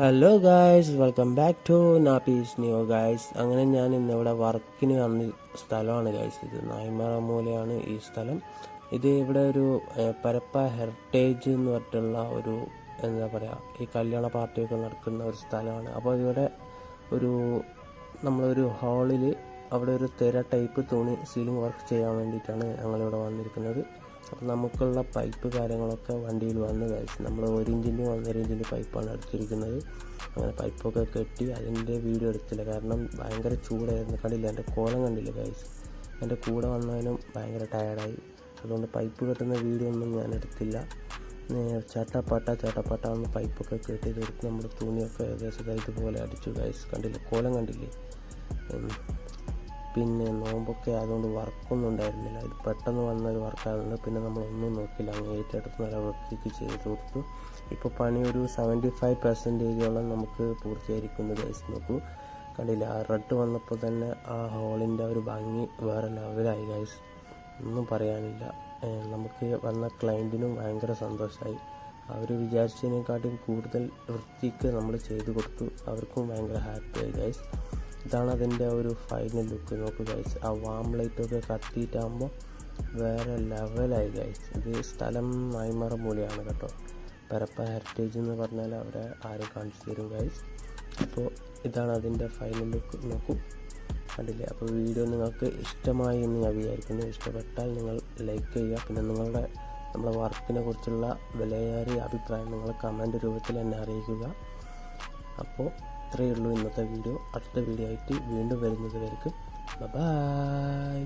Hello guys welcome back to nappies new guys അങ്ങനെ ഞാൻ ഇന്നിവിടെ വർക്കിന് വന്ന സ്ഥലമാണ് ഗായ്സ് ഇത് നായ്മറ മൂലയാണ് ഈ സ്ഥലം. ഇത് ഇവിടെ ഒരു പരപ്പ ഹെറിറ്റേജ് എന്ന് പറഞ്ഞിട്ടുള്ള ഒരു എന്താ പറയുക ഈ കല്യാണ പാർട്ടിയൊക്കെ നടക്കുന്ന ഒരു സ്ഥലമാണ്. അപ്പോൾ ഇവിടെ ഒരു നമ്മളൊരു ഹാളിൽ അവിടെ ഒരു തിര ടൈപ്പ് തുണി സീലിംഗ് വർക്ക് ചെയ്യാൻ വേണ്ടിയിട്ടാണ് ഞങ്ങളിവിടെ വന്നിരിക്കുന്നത്. അപ്പോൾ നമുക്കുള്ള പൈപ്പ് കാര്യങ്ങളൊക്കെ വണ്ടിയിൽ വന്ന് കഴിച്ച് നമ്മൾ ഒരു ഇഞ്ചിന്റെ ഒന്നര ഇഞ്ചിന്റെ പൈപ്പാണ് എടുത്തിരിക്കുന്നത് അങ്ങനെ പൈപ്പൊക്കെ കെട്ടി അതിന്റെ വീഡിയോ എടുത്തില്ല. കാരണം ഭയങ്കര ചൂടായിരുന്നു. കണ്ടില്ല എന്റെ കോലം കണ്ടില്ല കഴിച്ച് എന്റെ കൂടെ വന്നതിനും ഭയങ്കര ടയർഡായി അതുകൊണ്ട് പൈപ്പ് കെട്ടുന്ന വീഡിയോ ഒന്നും ഞാൻ എടുത്തില്ല. ചട്ടപ്പാട്ട ചട്ടപ്പാട്ട എന്ന് പൈപ്പൊക്കെ കെട്ടി തീർത്ത് നമ്മൾ തുണിയൊക്കെ ഏകദേശം ഇതുപോലെ അടിച്ചു ഗൈസ് കണ്ടില്ല? കോലം കണ്ടില്ലേ. പിന്നെ നോമ്പൊക്കെ ആയതുകൊണ്ട് വർക്കൊന്നും ഉണ്ടായിരുന്നില്ല ഇത് പെട്ടെന്ന് വന്നൊരു വർക്കായിരുന്നു പിന്നെ നമ്മളൊന്നും നോക്കില്ല അങ്ങ് ഏറ്റെടുത്ത് നല്ല വൃത്തിക്ക് ചെയ്ത് കൊടുത്തു. ഇപ്പോൾ പണി ഒരു സെവന്റി ഫൈവ് പെർസെന്റേജോളം നമുക്ക് പൂർത്തീകരിക്കുന്നു ഗൈസ് നോക്കൂ. കണ്ടില്ല? ആ റെഡ് വന്നപ്പോൾ തന്നെ ആ ഹോളിന്റെ ഒരു ഭംഗി വേറെ ലെവലായി ഗൈസ് ഒന്നും പറയാനില്ല. നമുക്ക് വന്ന ക്ലയന്റിനും ഭയങ്കര സന്തോഷമായി അവർ വിചാരിച്ചതിനെക്കാട്ടും കൂടുതൽ വൃത്തിക്ക് നമ്മൾ ചെയ്തു കൊടുത്തു. അവർക്കും ഭയങ്കര ഹാപ്പിയായി ഗൈസ് ഇതാണ് അതിന്റെ ഒരു ഫൈനൽ ലുക്ക് നോക്ക് ഗൈസ് ആ വാം ലൈറ്റൊക്കെ കത്തിയിട്ടാകുമ്പോൾ വേറെ ലെവലായി ഗൈസ് ഇത് സ്ഥലം നായ്മറ മൂലയാണ് കേട്ടോ. പരപ്പ ഹെറിറ്റേജ് എന്ന് പറഞ്ഞാൽ അവിടെ ആരും കാണിച്ചു തരും ഗൈസ് അപ്പോൾ ഇതാണ് അതിന്റെ ഫൈനൽ ലുക്ക് നോക്കൂ. കണ്ടില്ലേ? അപ്പോൾ വീഡിയോ നിങ്ങൾക്ക് ഇഷ്ടമായി എന്ന് ഞാൻ വിചാരിക്കുന്നു. ഇഷ്ടപ്പെട്ടാൽ നിങ്ങൾ ലൈക്ക് ചെയ്യുക. പിന്നെ നിങ്ങളുടെ നമ്മളെ വർക്കിനെ കുറിച്ചുള്ള വിലയേറിയ അഭിപ്രായം നിങ്ങൾ കമന്റ് രൂപത്തിൽ എന്നെ അറിയിക്കുക. അപ്പോൾ ഇത്രയേ ഉള്ളൂ ഇന്നത്തെ വീഡിയോ. അടുത്ത വീഡിയോ ആയിട്ട് വീണ്ടും വരുന്നത് വരയ്ക്കും. ബൈ